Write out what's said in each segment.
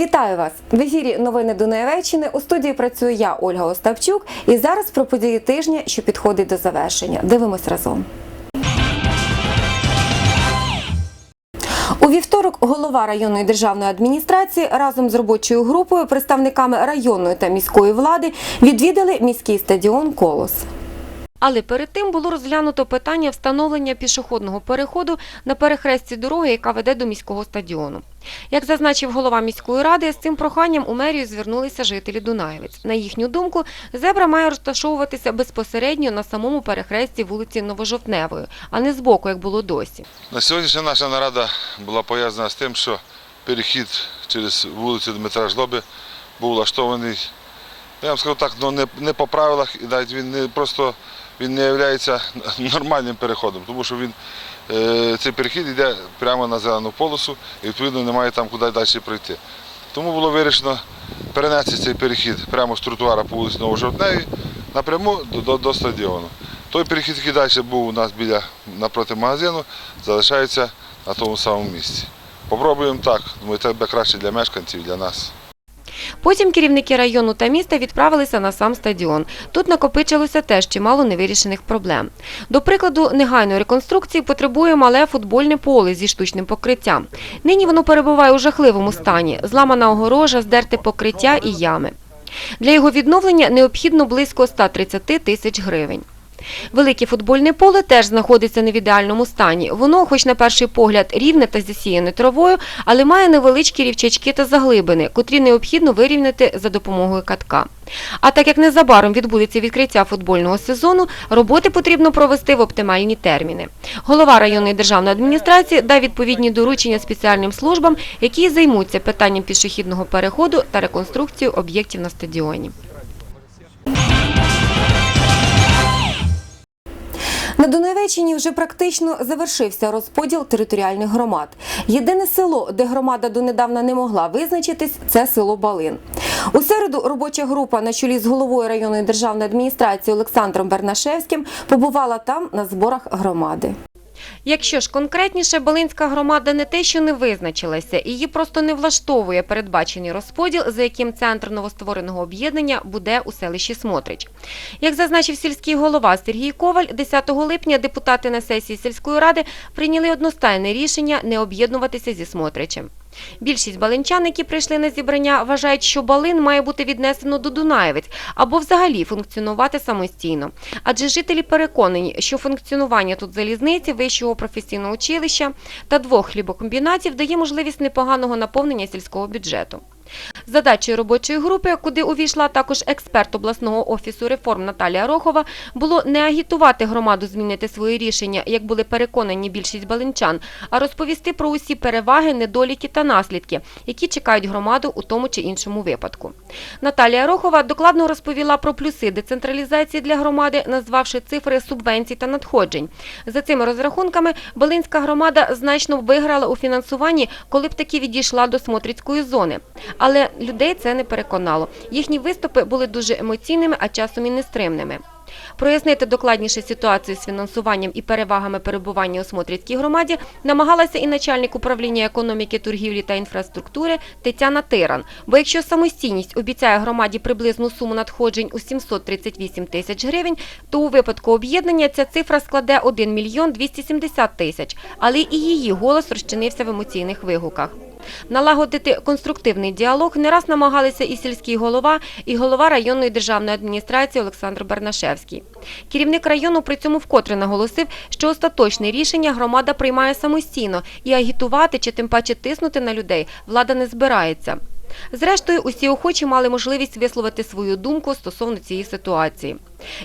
Вітаю вас в ефірі Новини Дунаєвеччини. У студії працюю я, Ольга Остапчук. І зараз про події тижня, що підходить до завершення. Дивимось разом. У вівторок голова районної державної адміністрації разом з робочою групою, представниками районної та міської влади відвідали міський стадіон Колос. Але перед тим було розглянуто питання встановлення пішохідного переходу на перехресті дороги, яка веде до міського стадіону. Як зазначив голова міської ради, з цим проханням у мерію звернулися жителі Дунаєвець. На їхню думку, зебра має розташовуватися безпосередньо на самому перехресті вулиці Новожовтневої, а не збоку, як було досі. На сьогоднішня наша нарада була пов'язана з тим, що перехід через вулицю Дмитра Жлоби був влаштований, я вам скажу так, ну, не, не по правилах, і навіть він не просто він не є нормальним переходом, тому що він, е, цей перехід йде прямо на зелену полосу і відповідно немає там куди далі пройти. Тому було вирішено перенести цей перехід прямо з тротуара по вулиці Новожовтневій напряму до, до, до стадіону. Той перехід, який далі був у нас біля напроти магазину, залишається на тому самому місці. Попробуємо так. Думаю, це буде краще для мешканців, для нас. Потім керівники району та міста відправилися на сам стадіон. Тут накопичилося теж чимало невирішених проблем. До прикладу, негайної реконструкції потребує мале футбольне поле зі штучним покриттям. Нині воно перебуває у жахливому стані: зламана огорожа, здерте покриття і ями. Для його відновлення необхідно близько 130 тисяч гривень. Велике футбольне поле теж знаходиться не в ідеальному стані. Воно, хоч на перший погляд, рівне та засіяне травою, але має невеличкі рівчачки та заглибини, котрі необхідно вирівняти за допомогою катка. А так як незабаром відбудеться відкриття футбольного сезону, роботи потрібно провести в оптимальні терміни. Голова районної державної адміністрації дав відповідні доручення спеціальним службам, які займуться питанням пішохідного переходу та реконструкцією об'єктів на стадіоні. На Дунаєвеччині вже практично завершився розподіл територіальних громад. Єдине село, де громада донедавна не могла визначитись, це село Балин. У середу робоча група на чолі з головою районної державної адміністрації Олександром Бернашевським побувала там на зборах громади. Якщо ж конкретніше, Балинська громада не те, що не визначилася, її просто не влаштовує передбачений розподіл, за яким центр новоствореного об'єднання буде у селищі Смотрич. Як зазначив сільський голова Сергій Коваль, 10 липня депутати на сесії сільської ради прийняли одностайне рішення не об'єднуватися зі Смотричем. Більшість балинчан, які прийшли на зібрання, вважають, що Балин має бути віднесено до Дунаєвець або взагалі функціонувати самостійно. Адже жителі переконані, що функціонування тут залізниці, вищого професійного училища та двох хлібокомбінатів дає можливість непоганого наповнення сільського бюджету. Задачею робочої групи, куди увійшла також експерт обласного офісу реформ Наталія Рохова, було не агітувати громаду змінити свої рішення, як були переконані більшість балинчан, а розповісти про усі переваги, недоліки та наслідки, які чекають громаду у тому чи іншому випадку. Наталія Рохова докладно розповіла про плюси децентралізації для громади, назвавши цифри субвенцій та надходжень. За цими розрахунками, Балинська громада значно виграла у фінансуванні, коли б таки відійшла до Смотрицької зони. Але людей це не переконало. Їхні виступи були дуже емоційними, а часом і нестримними. Прояснити докладніше ситуацію з фінансуванням і перевагами перебування у Смотрицькій громаді намагалася і начальник управління економіки, торгівлі та інфраструктури Тетяна Тиран. Бо якщо самостійність обіцяє громаді приблизну суму надходжень у 738 тисяч гривень, то у випадку об'єднання ця цифра складе 1 мільйон 270 тисяч. Але і її голос розчинився в емоційних вигуках. Налагодити конструктивний діалог не раз намагалися і сільський голова, і голова районної державної адміністрації Олександр Бернашевський. Керівник району при цьому вкотре наголосив, що остаточне рішення громада приймає самостійно і агітувати чи тим паче тиснути на людей влада не збирається. Зрештою, усі охочі мали можливість висловити свою думку стосовно цієї ситуації.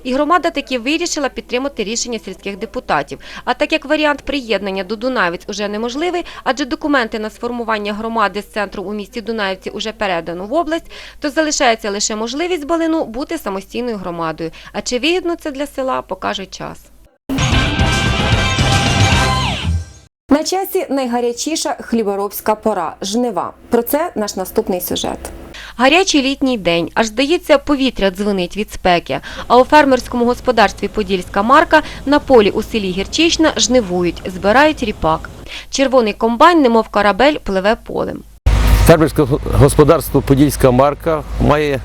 І громада таки вирішила підтримати рішення сільських депутатів. А так як варіант приєднання до Дунаєвець уже неможливий, адже документи на сформування громади з центру у місті Дунаївці уже передано в область, то залишається лише можливість Балину бути самостійною громадою. А чи вигідно це для села, покаже час. На часі найгарячіша хліборобська пора жнива. Про це наш наступний сюжет. Гарячий літній день, аж здається, повітря дзвонить від спеки. А у фермерському господарстві Подільська марка на полі у селі Гірчична жнивують, збирають ріпак. Червоний комбайн, немов корабель, пливе полем. Фермерське господарство Подільська марка має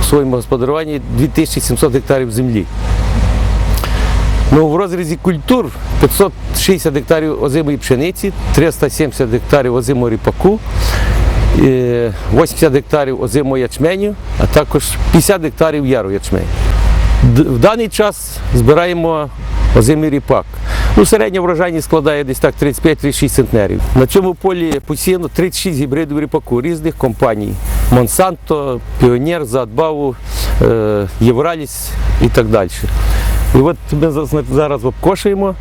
у своєму господарюванні 2700 гектарів землі. Ну, в розрізі культур 560 гектарів озимої пшениці, 370 гектарів озимого ріпаку, е, 80 гектарів озимого ячменю, а також 50 гектарів яру ячменю. В даний час збираємо озимий ріпак. Ну, середня врожайність складає десь так 35-36 центнерів. На цьому полі посіяно 36 гібридів ріпаку різних компаній: Монсанто, Піонер, Задбаву, е, Євраліс і так далі. І от ми зараз обкошуємо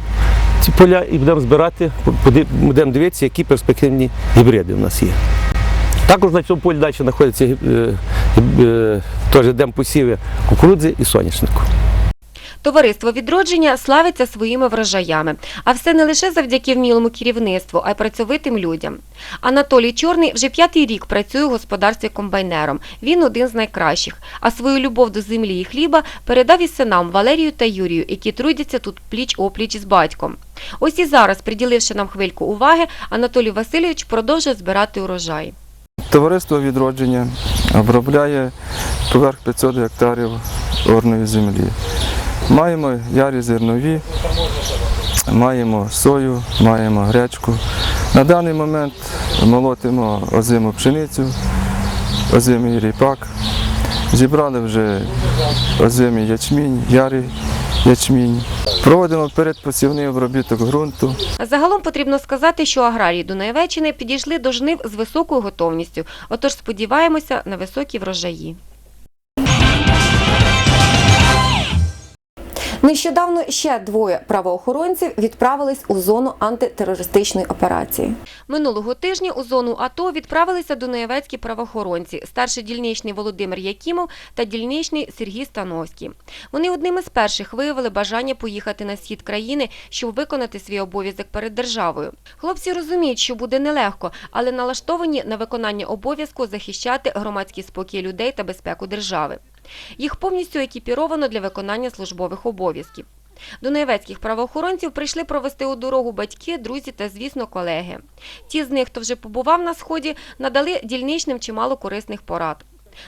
ці поля і будемо збирати, будемо дивитися, які перспективні гібриди в нас є. Також на цьому полі далі знаходяться е, е, теж демпосіви кукурудзи і соняшнику. Товариство відродження славиться своїми врожаями, а все не лише завдяки вмілому керівництву, а й працьовитим людям. Анатолій Чорний вже п'ятий рік працює у господарстві комбайнером. Він один з найкращих. А свою любов до землі і хліба передав і синам Валерію та Юрію, які трудяться тут пліч опліч з батьком. Ось і зараз, приділивши нам хвильку уваги, Анатолій Васильович продовжує збирати урожай. Товариство відродження обробляє поверх 500 гектарів орної землі. Маємо ярі зернові, маємо сою, маємо гречку. На даний момент молотимо озиму пшеницю, озимий ріпак. Зібрали вже озимий ячмінь, ярий ячмінь. Проводимо передпосівний обробіток ґрунту. Загалом потрібно сказати, що аграрії Дунаєвеччини підійшли до жнив з високою готовністю, отож сподіваємося на високі врожаї. Нещодавно ще двоє правоохоронців відправились у зону антитерористичної операції. Минулого тижня у зону АТО відправилися дунаєвецькі правоохоронці, старший дільничний Володимир Якімов та дільничний Сергій Становський. Вони одними з перших виявили бажання поїхати на схід країни, щоб виконати свій обов'язок перед державою. Хлопці розуміють, що буде нелегко, але налаштовані на виконання обов'язку захищати громадський спокій людей та безпеку держави. Їх повністю екіпіровано для виконання службових обов'язків. До наєвецьких правоохоронців прийшли провести у дорогу батьки, друзі та, звісно, колеги. Ті з них, хто вже побував на сході, надали дільничним чимало корисних порад.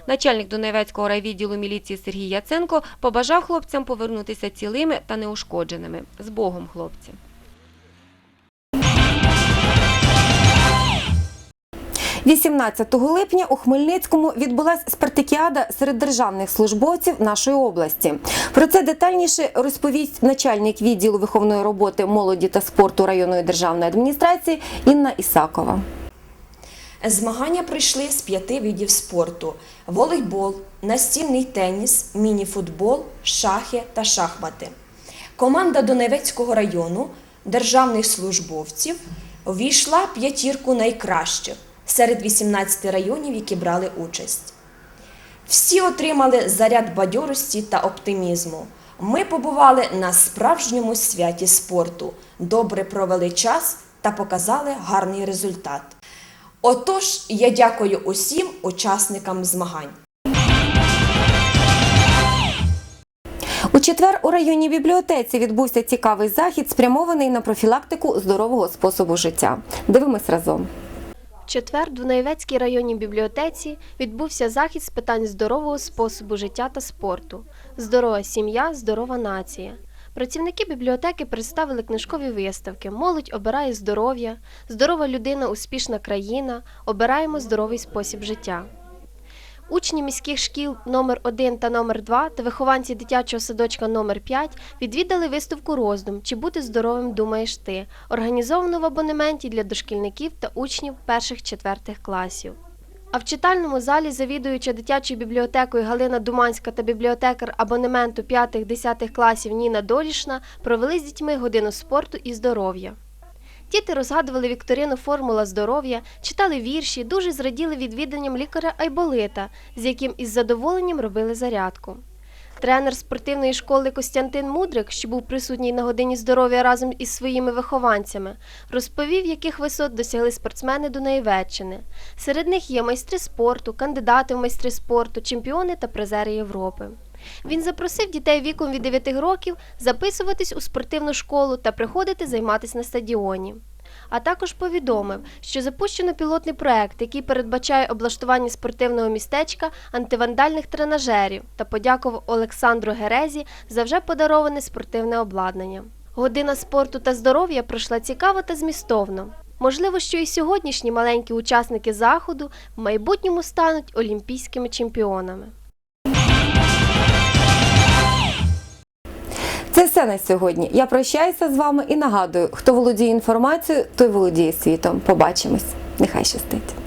Начальник Донецького райвідділу міліції Сергій Яценко побажав хлопцям повернутися цілими та неушкодженими. З Богом, хлопці! 18 липня у Хмельницькому відбулася спартакіада серед державних службовців нашої області. Про це детальніше розповість начальник відділу виховної роботи молоді та спорту районної державної адміністрації Інна Ісакова. Змагання пройшли з п'яти видів спорту: волейбол, настільний теніс, мініфутбол, шахи та шахмати. Команда Донецького району державних службовців увійшла в п'ятірку найкращих серед 18 районів, які брали участь. Всі отримали заряд бадьорості та оптимізму. Ми побували на справжньому святі спорту, добре провели час та показали гарний результат. Отож, я дякую усім учасникам змагань. У четвер у районній бібліотеці відбувся цікавий захід, спрямований на профілактику здорового способу життя. Дивимось разом. Четвер в Дунаєвецькій районній бібліотеці відбувся захід з питань здорового способу життя та спорту. Здорова сім'я, здорова нація. Працівники бібліотеки представили книжкові виставки Молодь обирає здоров'я, здорова людина, успішна країна, обираємо здоровий спосіб життя. Учні міських шкіл номер 1 та номер 2 та вихованці дитячого садочка номер 5 відвідали виставку роздум Чи бути здоровим думаєш ти, організовану в абонементі для дошкільників та учнів перших-четвертих класів. А в читальному залі завідуюча дитячою бібліотекою Галина Думанська та бібліотекар абонементу 5-10 класів Ніна Долішна провели з дітьми годину спорту і здоров'я. Діти розгадували вікторину Формула здоров'я, читали вірші, дуже зраділи відвіданням лікаря Айболита, з яким із задоволенням робили зарядку. Тренер спортивної школи Костянтин Мудрик, що був присутній на годині здоров'я разом із своїми вихованцями, розповів, яких висот досягли спортсмени Дунаєвеччини. Серед них є майстри спорту, кандидати в майстри спорту, чемпіони та призери Європи. Він запросив дітей віком від 9 років записуватись у спортивну школу та приходити займатися на стадіоні. а також повідомив, що запущено пілотний проект, який передбачає облаштування спортивного містечка антивандальних тренажерів та подякував Олександру Герезі за вже подароване спортивне обладнання. Година спорту та здоров'я пройшла цікаво та змістовно. Можливо, що і сьогоднішні маленькі учасники заходу в майбутньому стануть олімпійськими чемпіонами. Це все на сьогодні. Я прощаюся з вами і нагадую, хто володіє інформацією, той володіє світом. Побачимось. Нехай щастить.